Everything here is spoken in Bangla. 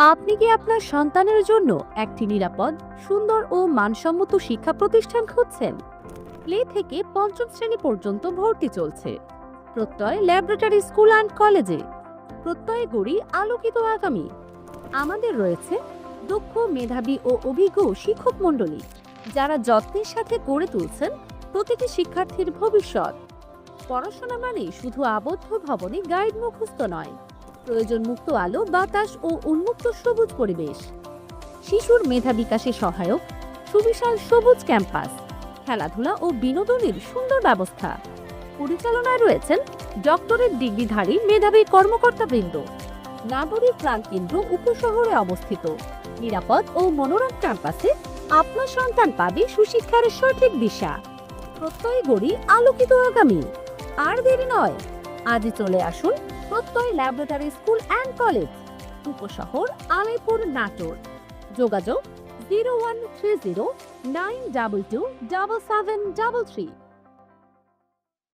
আপনি কি আপনার সন্তানের জন্য একটি নিরাপদ, সুন্দর ও মানসম্মত শিক্ষা প্রতিষ্ঠান খুঁজছেন? প্লে থেকে পঞ্চম শ্রেণি পর্যন্ত ভর্তি চলছে। প্রত্যয় ল্যাবরেটরি স্কুল অ্যান্ড কলেজে। প্রত্যয় গড়ি আলোকিত আগামী। আমাদের রয়েছে দক্ষ, মেধাবী ও অভিজ্ঞ শিক্ষক মণ্ডলী, যারা যত্নের সাথে গড়ে তুলছেন প্রতিটি শিক্ষার্থীর ভবিষ্যৎ। পড়াশোনা মানে শুধু আবদ্ধ ভবনে গাইড মুখস্থ নয়। প্রয়োজন মুক্ত আলো, বাতাস ও উন্মুক্ত সবুজ পরিবেশ। শিশুর মেধা বিকাশে সহায়ক, সুবিশাল সবুজ ক্যাম্পাস, খেলাধুলা ও বিনোদনের সুন্দর ব্যবস্থা। পরিচালনায় রয়েছেন ডক্টরেট ডিগ্রিধারী মেধাবী কর্মকর্তাবৃন্দ। নাগরিক প্রাণকেন্দ্র উপশহরে অবস্থিত। নিরাপদ ও মনোরম ক্যাম্পাসে আপনার সন্তান পাবে সুশিক্ষার সঠিক দিশা। প্রত্যয় গড়ি আলোকিত আগামী। আর দেরি নয় আজই চলে আসুন Pratyay laboratory school and college, উপশহর আলাইপুর, নাটোর। যোগাযোগ zero one three zero nine double two double seven double three.